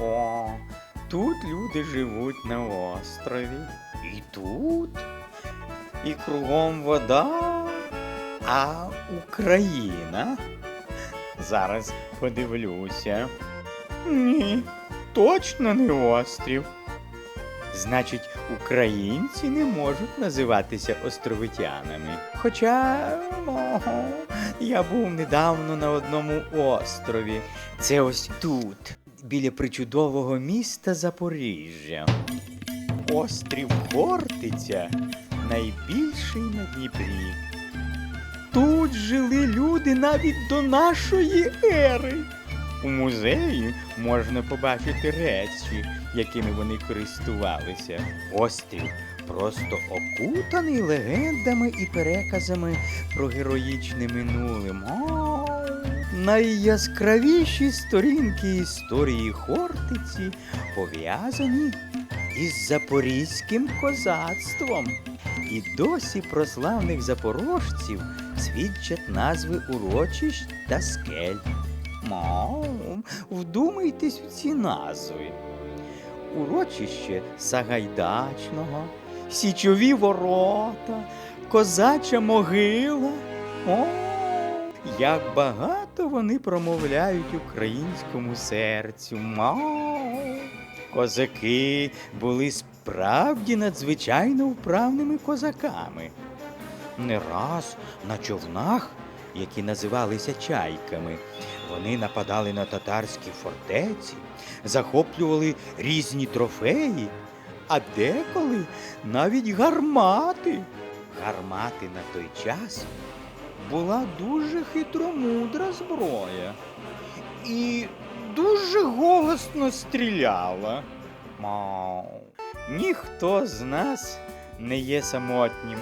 О, Тут люди живуть на острові. І тут, і кругом вода, а Україна. Зараз подивлюся. Ні, точно не острів. Значить, українці не можуть називатися островитянами. Хоча ого, я був недавно на одному острові. Це ось тут, біля причудового міста Запоріжжя. Острів Хортиця найбільший на Дніпрі. Тут жили люди навіть до нашої ери. У музеї можна побачити речі, якими вони користувалися. Острів просто окутаний легендами і переказами про героїчне минуле. Найяскравіші сторінки історії Хортиці пов'язані із запорізьким козацтвом. І досі про славних запорожців свідчать назви урочищ та скель. Мам, вдумайтесь в ці назви. Урочище Сагайдачного, Січові ворота, Козача могила. О, як багато вони промовляють українському серцю. Мау. Козаки були справді надзвичайно вправними козаками. Не раз на човнах, які називалися чайками, вони нападали на татарські фортеці, захоплювали різні трофеї, а деколи навіть гармати. Гармати на той час була дуже хитромудра зброя і дуже голосно стріляла. Мау. Ніхто з нас не є самотнім,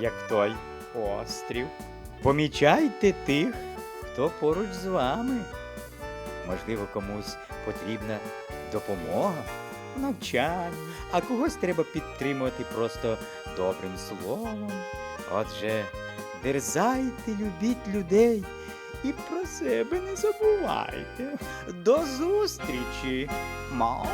як той острів. Помічайте тих, хто поруч з вами. Можливо, комусь потрібна допомога, навчання, а когось треба підтримувати просто добрим словом. Отже, дерзайте, любіть людей і про себе не забувайте. До зустрічі! Мау!